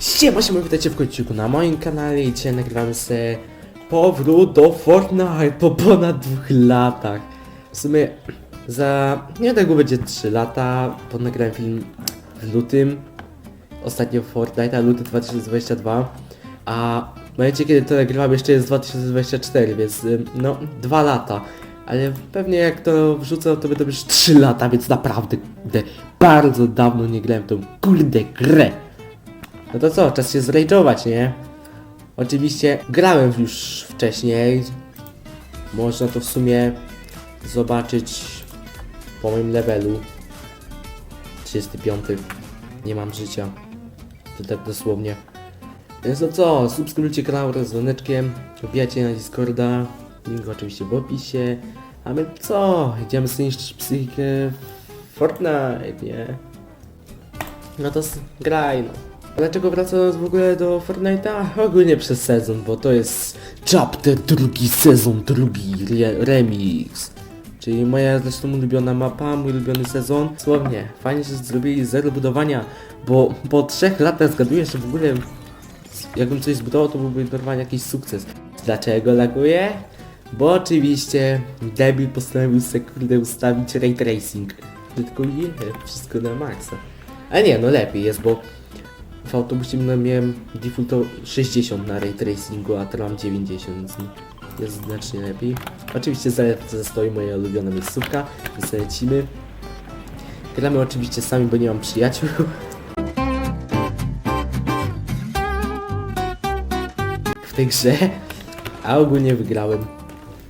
Siema, siema, witajcie w końcu na moim kanale i dzisiaj nagrywamy sobie powrót do Fortnite po ponad dwóch latach. W sumie za niedługo będzie 3 lata, bo nagrałem film w lutym, ostatnio Fortnite, a luty 2022, a w momencie kiedy to nagrywam jeszcze jest 2024, więc no, dwa lata. Ale pewnie jak to wrzucę, to będą już 3 lata, więc naprawdę, kurde, bardzo dawno nie grałem w tą kurde grę. No to co, czas się zrajdżować, nie? Oczywiście grałem już wcześniej. Można to w sumie zobaczyć po moim levelu. 35. Nie mam życia. To tak dosłownie. Więc no co, subskrybujcie kanał wraz z dzwoneczkiem, wbijajcie na Discorda, link oczywiście w opisie. A my co? Idziemy zniszczyć psychikę Fortnite, nie? No to graj no. A Dlaczego wracając w ogóle do Fortnite'a? Ogólnie przez sezon, bo to jest chapter drugi sezon, drugi re remix. Czyli moja zresztą ulubiona mapa, mój ulubiony sezon. Słownie, fajnie, że zrobili zero budowania, bo po trzech latach zgaduję, że w ogóle jakbym coś zbudował, to byłby normalnie jakiś sukces. Dlaczego laguje? Bo oczywiście debil postanowił sobie ustawić ray tracing. Tylko je, wszystko na maksa. Ale nie, no lepiej jest, bo w autobusie miałem default 60 na ray tracingu, a teraz mam 90, więc jest znacznie lepiej. Oczywiście za stoi moja ulubiona miejscówka, więc lecimy. Gramy oczywiście sami, bo nie mam przyjaciół. w tej grze, a ogólnie wygrałem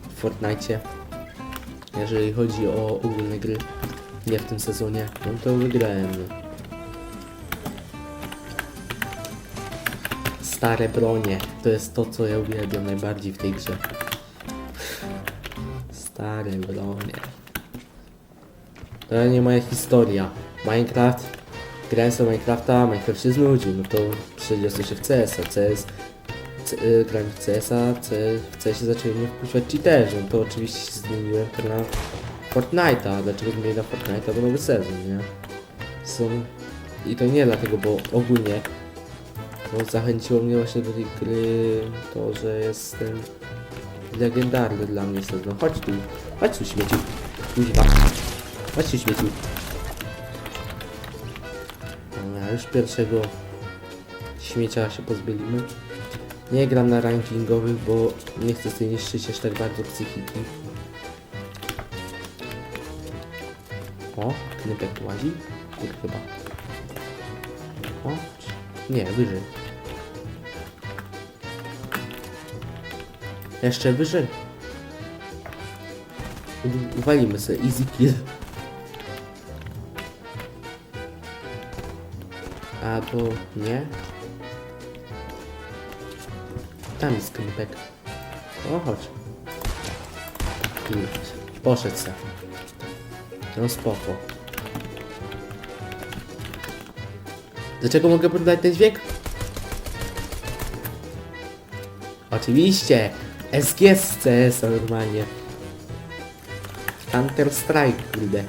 w Fortnite. Jeżeli chodzi o ogólne gry, nie w tym sezonie, no to wygrałem. Stare bronie, to jest to, co ja uwielbiam najbardziej w tej grze. Stare bronie. To nie moja historia. Minecraft, grałem sobie Minecrafta, Minecraft się znudził, no to przeniosłem się w CS-a, CS C, y, grałem w CS-a, C, w CS zaczęli mnie wpuszczać cheaterzy, no to oczywiście się zmieniłem to na Fortnite'a, dlaczego zmieniłem na Fortnite'a, bo nowy sezon, nie? Są... I to nie dlatego, bo ogólnie no, zachęciło mnie właśnie do tej gry to, że jest ten legendarny dla mnie sezon. Chodź tu, chodź tu śmieciu, kuźwa, chodź tu śmieciu. Dobra, już pierwszego śmiecia się pozbyliśmy. Nie gram na rankingowych, bo nie chcę sobie niszczyć aż tak bardzo psychiki. O, knypek łazi? Kur chyba. O, nie, wyżej. Jeszcze wyżej. Uwalimy sobie easy kill. Albo nie. Tam jest knypek. O, chodź. Poszedł se. No spoko. Dlaczego mogę poddać ten dźwięk? Oczywiście! SG z CS normalnie. Counter Strike, kurde.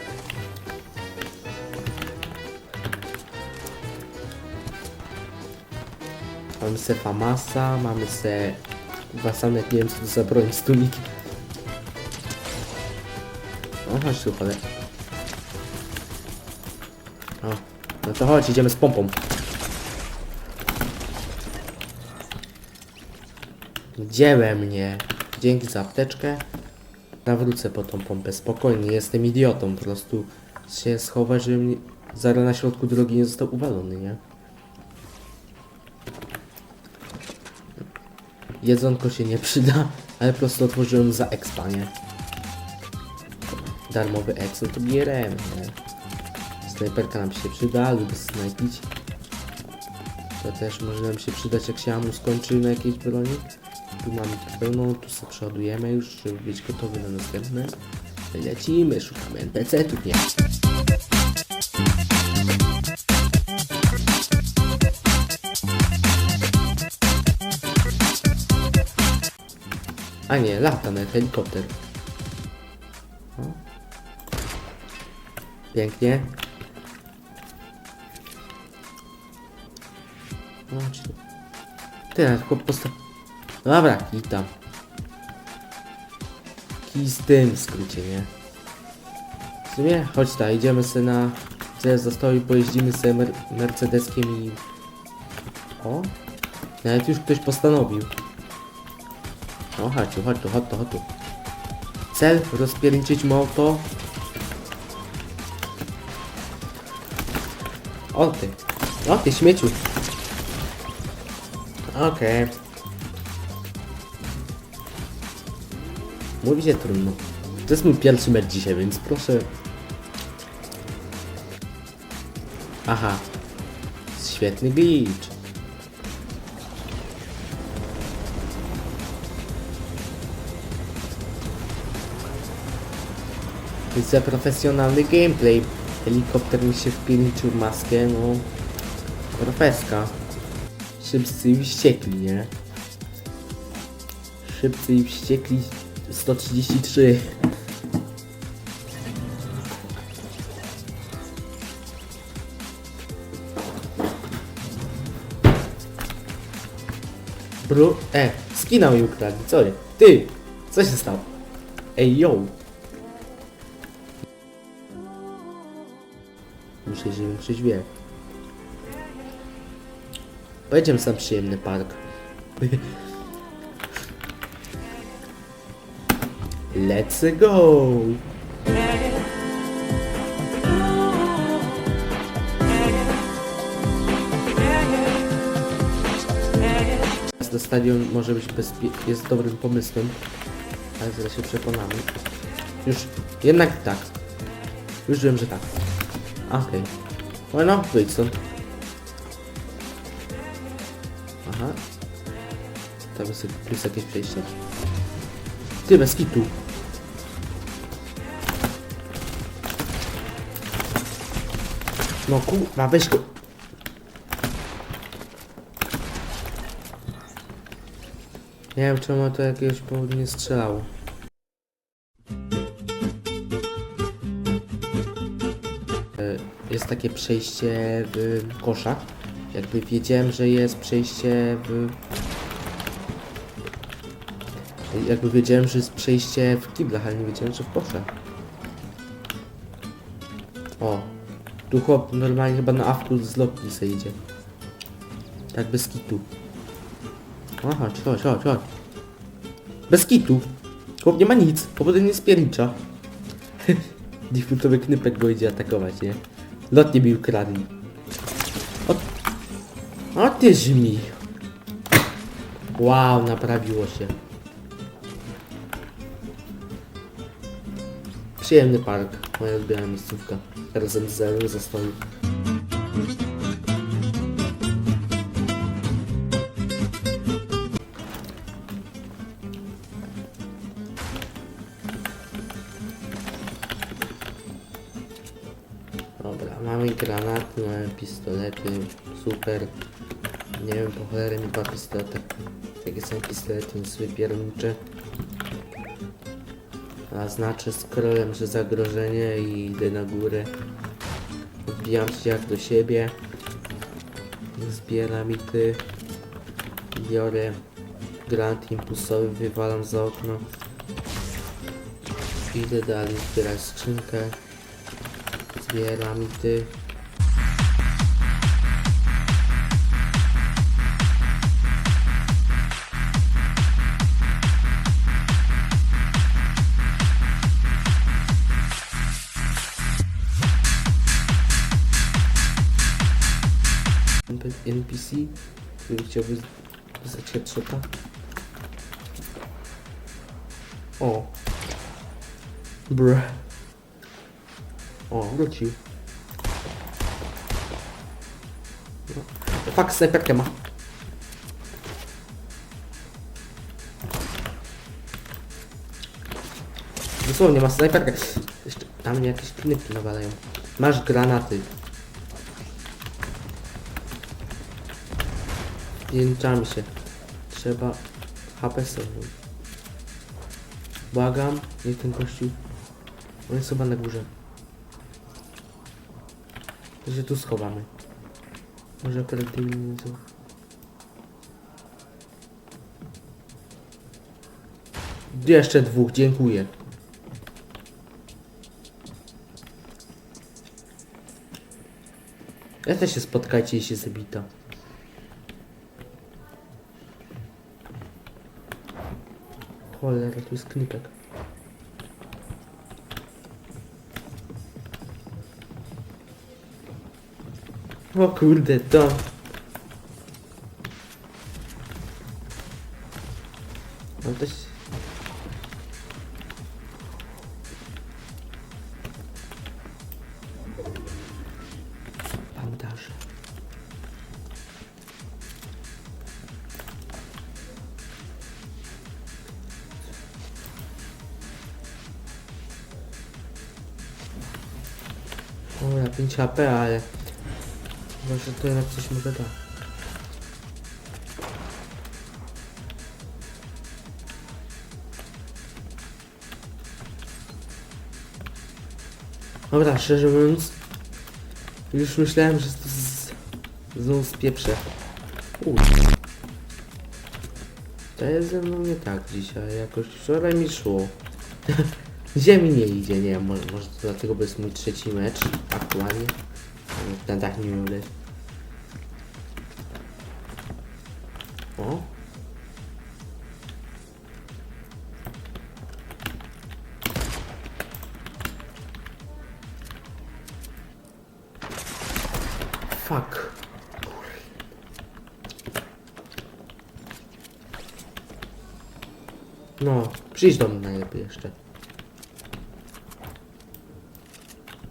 Mamy se Famasa, mamy se... Chyba sam nie wiem co to za broń z tuniki. O, chodź tu. O, no to chodź, idziemy z pompą. Dziełe mnie. Dzięki za apteczkę. Nawrócę po tą pompę. Spokojnie, jestem idiotą. Po prostu się schować, żebym zaraz na środku drogi nie został uwalony, nie? Jedzonko się nie przyda, ale po prostu otworzyłem za expa, nie? Darmowy exo to bieremy, nie? Snajperka nam się przyda, lubię snajpić. To też może nam się przydać jak się amu skończy na jakiejś broni. Tu mamy pełną, tu sobie przeładujemy już, żeby być gotowy na następne. Lecimy, szukamy NPC-ów, nie? A nie, lata na helikopter. Pięknie. No, tu. Ty, tylko. Dobra, kij tam. Kij z tym w skrócie, nie? W sumie, chodź ta, idziemy sobie na... Co jest zostało i pojeździmy sobie mer Mercedeskiem i... O! Nawet już ktoś postanowił. No chodź tu, chodź tu, chodź tu, chodź tu. Cel, rozpierniczyć mu auto. O ty. O ty śmieciu. Okej. Mówi się trudno. To jest mój pierwszy mecz dzisiaj, więc proszę. Aha. Świetny glitch. Widzę profesjonalny gameplay. Helikopter mi się wpierniczył maskę, no... Profeska. Szybcy i wściekli, nie? Szybcy i wściekli 133. Bru... E, skina mi ukradli, nie? Ty! Co się stało? Ej, yo! Muszę się większość wie. Pojedziemy sam przyjemny park. Let's go! Do stadion może być jest dobrym pomysłem, ale zaraz się przekonamy. Już, jednak tak. Już wiem, że tak. Okej. Okay. No, wyjdź stąd. Aha. Tam jest, jest jakieś przejście. Ty, bez kitu. No kurwa, weź go. Nie wiem czemu to jakiegoś powodu nie strzelało. E, Jest takie przejście w koszach. Jakby wiedziałem, że jest przejście w... Jakby wiedziałem, że jest przejście w kiblach, ale nie wiedziałem, że w koszach. O. Tu chłop normalnie chyba na awku z lotni se idzie. Tak bez kitu. O, chodź, chodź, chodź, chodź. Bez kitu. Chłop nie ma nic, powodu nie spiernicza. Defaultowy knypek go idzie atakować, nie? Lotnie mi ukradli. O, o ty żmi. Wow, naprawiło się. Przyjemny park, moja ulubiona miejscówka. Razem z Zerem został. Dobra, mamy granaty, mamy pistolety, super. Nie wiem, po cholerę mi dwa pistolety. Takie są pistolety, więc wypiernicze. A znaczy scrollem, że zagrożenie i idę na górę. Wbijam się jak do siebie. Zbieram ity. Biorę granat impulsowy, wywalam za okno. Idę dalej, zbierać skrzynkę. Zbieram ity. NPC, który chciałby zostać headshota. O. Bruh. O, wrócił. No. Fuck, snajperkę ma. Dosłownie ma snajperkę. Jeszcze tam mnie jakieś knypki nawalają. Masz granaty. Pierniczamy się. Trzeba HP sobie. Błagam, niech ten kościół. On jest chyba na górze. To się tu schowamy. Może prędzej nie. Jeszcze dwóch, dziękuję. Ja też się spotkajcie, jeśli zabito. Cholera, tu jest knipek. O kurde, to... No to HP, ale... Może to jednak coś może da. Dobra, szczerze mówiąc, już myślałem, że to z... znowu spieprzę. To jest ze mną nie tak dzisiaj, jakoś wczoraj mi szło. Ziemi nie idzie, nie wiem, może, może to dlatego, bo jest mój trzeci mecz aktualnie. Ten tak nie umiem grać. O. Fuck. No, przyjdź do mnie najlepiej jeszcze.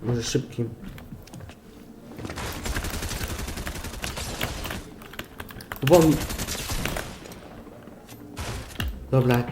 Może szybkim. Won. Dobra,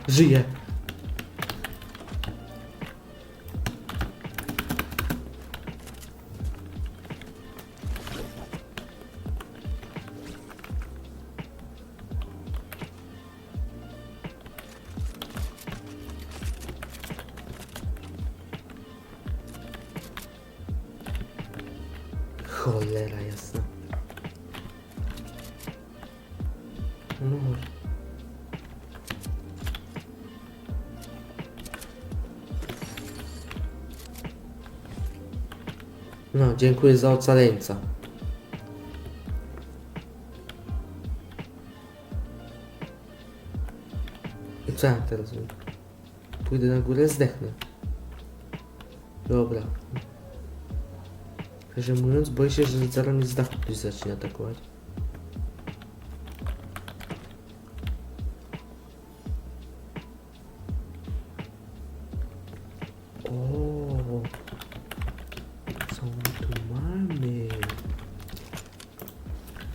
żyję. Cholera jasna. No. No, dziękuję za ocaleńca. I co ja teraz? Pójdę na górę, zdechnę. Dobra. Szczerze mówiąc, boję się, że zaraz mnie z dachu ktoś zacznie atakować.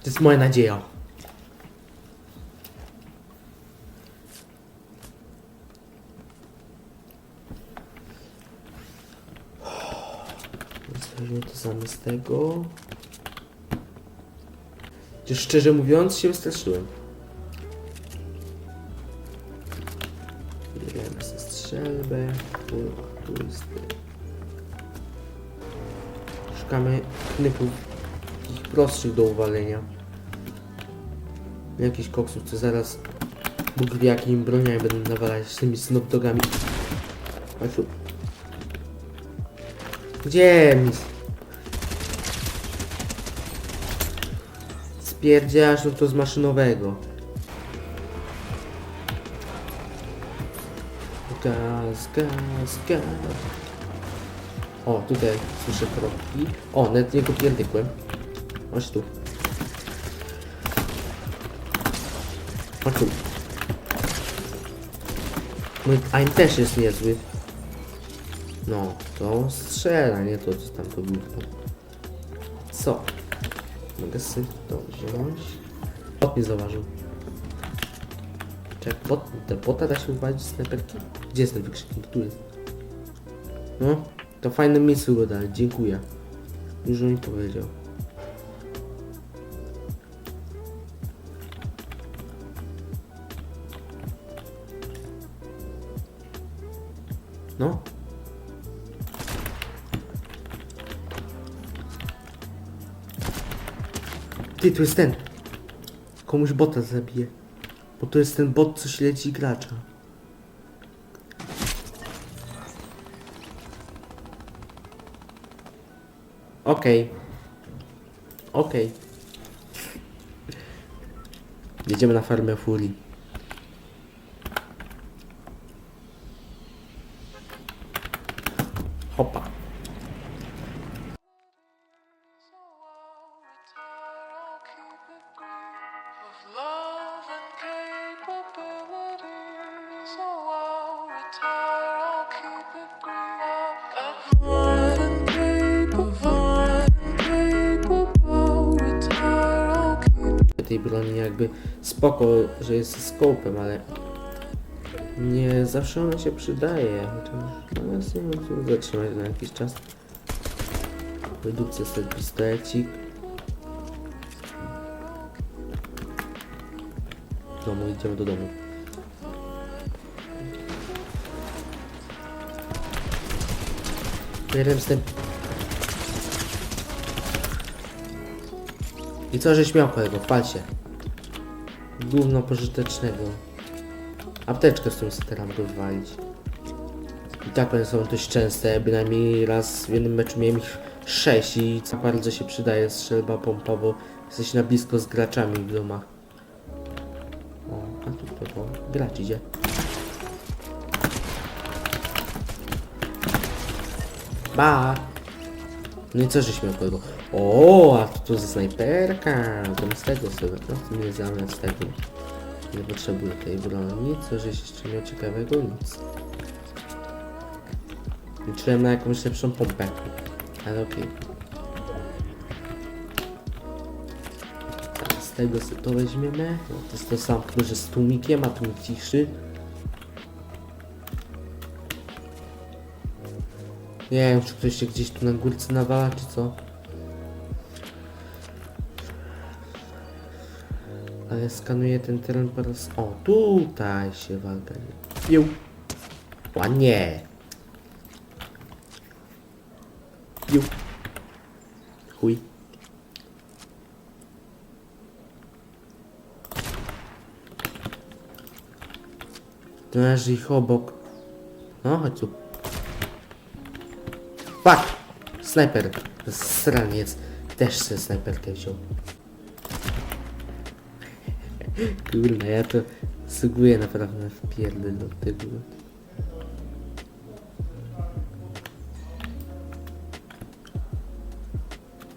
To jest moja nadzieja. Weźmy to zamiast tego. Chociaż szczerze mówiąc się wystraszyłem. Bierzemy sobie strzelbę. Tu, jest. Szukamy knypów prostszych do uwalenia. Jakichś koksów, co zaraz Bóg wie jakimi broniami będą nawalać z tymi snopdogami. Gdzie mi? Spierdziasz, no to z maszynowego. Gaz, gaz, gaz. O, tutaj słyszę kroki. O, nawet nie go pierdykłem. Chodź tu. Chodź tu. Mój aim też jest niezły. No, to strzela, nie to co tam to było. Co? Mogę sobie to wziąć. Bot nie zauważył. Czek, bot, te bota da się uwalić z snajperki? Gdzie jest ten wykrzyknik? Tu jest. No, to fajne miejsce go dali, dziękuję. Dużo mi powiedział. Ty, tu jest ten. Komuś bota zabije. Bo to jest ten bot, co śledzi gracza. Okej. Okay. Okej. Okay. Jedziemy na farmę furii. Spoko, że jest z skopem, ale nie zawsze ona się przydaje. Ja sobie zatrzymać na jakiś czas. Wydupcę sobie pistolecik. Do domu, idziemy do domu. Jeden wstęp. I co żeś miał kolego? Pal się. Gówno pożytecznego. Apteczkę z teraz mogę wywalić. I tak one są dość częste, bynajmniej raz w jednym meczu miałem ich 6 i co bardzo się przydaje strzelba pompa, bo jesteś na blisko z graczami w domach. O, a tu to? Gracz idzie. Ba! No i co żeś miał kolego? O, a to ze snajperka! Z tego sobie, no nie zamiast tego. Nie potrzebuję tej broni. Co żeś jeszcze miał ciekawego? Nic. Liczyłem na jakąś lepszą pompę. Ale okej. Tak, z tego sobie to weźmiemy. No, to jest to sam, tylko że z tłumikiem, a tłumik ciszy. Nie wiem, czy ktoś się gdzieś tu na górce nawala, czy co? Ale skanuję ten teren po raz... O, tutaj się walka nie... Piu! Ładnie! Piu! Chuj. To leży ich obok. No, chodź tu. Fuck! Snajper. Sraniec. Też sobie snajperkę wziął. Kurna, ja to suguję naprawdę w pierdol do tego.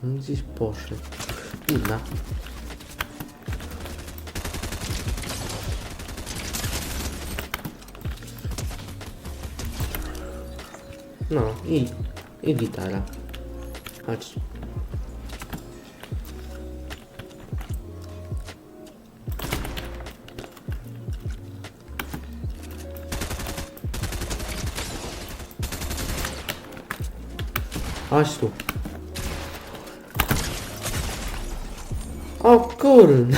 Gdzieś poszedł. Kurna. No i, i gitara. Chodź. Chodź tu. O kurn.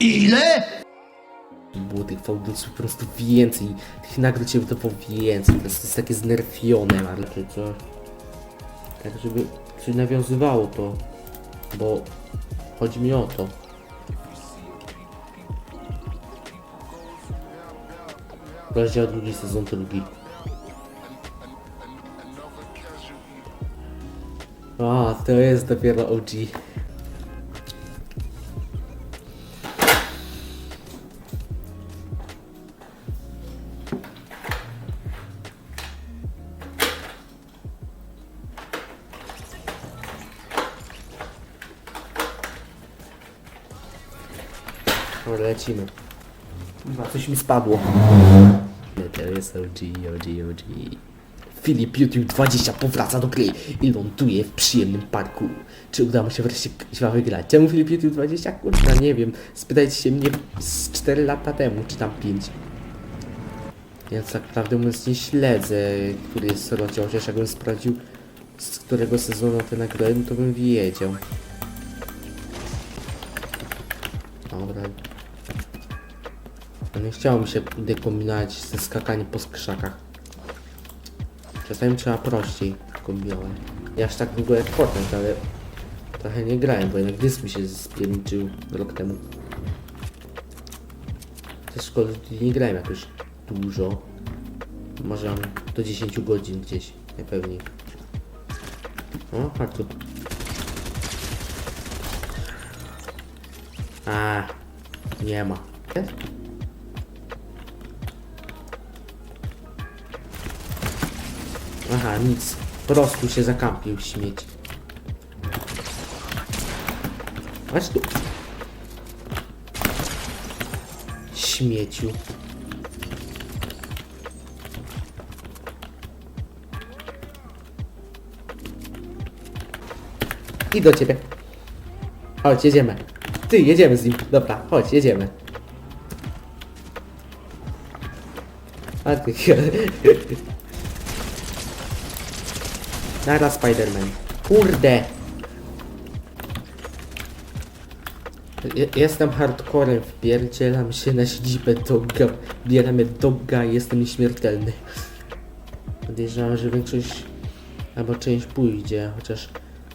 Ile? Było tych fałdusów po prostu więcej. Tych nagród się wydawało więcej. To jest, to takie znerfione, ale czy co? Tak, żeby się nawiązywało to. Bo chodzi mi o to. Rozdział drugi, sezon drugi. To jest dopiero OG. Dobra, lecimy. Chyba coś mi spadło. To jest OG, OG, OG. Filip YouTube 20 powraca do gry i ląduje w przyjemnym parku. Czy uda mu się wreszcie źle wygrać? Czemu Filip YouTube 20? Kurwa, nie wiem. Spytajcie się mnie z 4 lata temu, czy tam 5. Więc tak naprawdę mówiąc nie śledzę, który jest rozdział, chociaż jakbym sprawdził z którego sezonu te nagrody, no to bym wiedział. Dobra. No nie chciało mi się dekombinować ze skakaniem po skrzakach. Czasami trzeba prościej kombinować. Ja aż tak długo jak Fortnite, ale trochę nie grałem, bo jednak dysk mi się spierniczył rok temu. Też szkoły nie grałem jakoś dużo. Może mam do 10 godzin gdzieś, najpewniej. O, chodź tu. A, nie ma. Aha, nic. Po prostu się zakampił śmieć. Chodź tu. Śmieciu. I do ciebie. Chodź, jedziemy. Ty, jedziemy z nim. Dobra, chodź, jedziemy. A ty... Nara Spiderman. Kurde! Je- Jestem hardcorem, wpierdzielam się na siedzibę dogga, bieramy dogga i jestem nieśmiertelny. Podejrzewam, że większość, albo część pójdzie, chociaż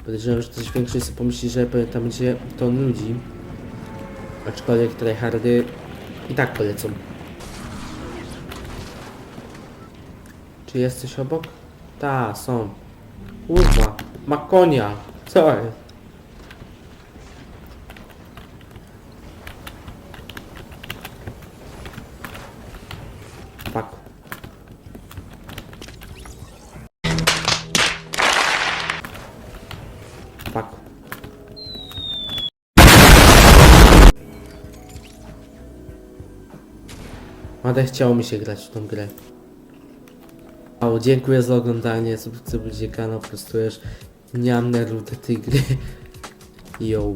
podejrzewam, że też większość sobie pomyśli, że tam będzie ton ludzi. Aczkolwiek tryhardy i tak polecą. Czy jesteś obok? Ta, są. Kurwa, ma konia. Co jest? Fuck. Fuck. Ale chciało mi się grać w tą grę. Dziękuję za oglądanie, subskrybujcie kanał, prostujesz. Nie mam nerwów do tej gry. Yo.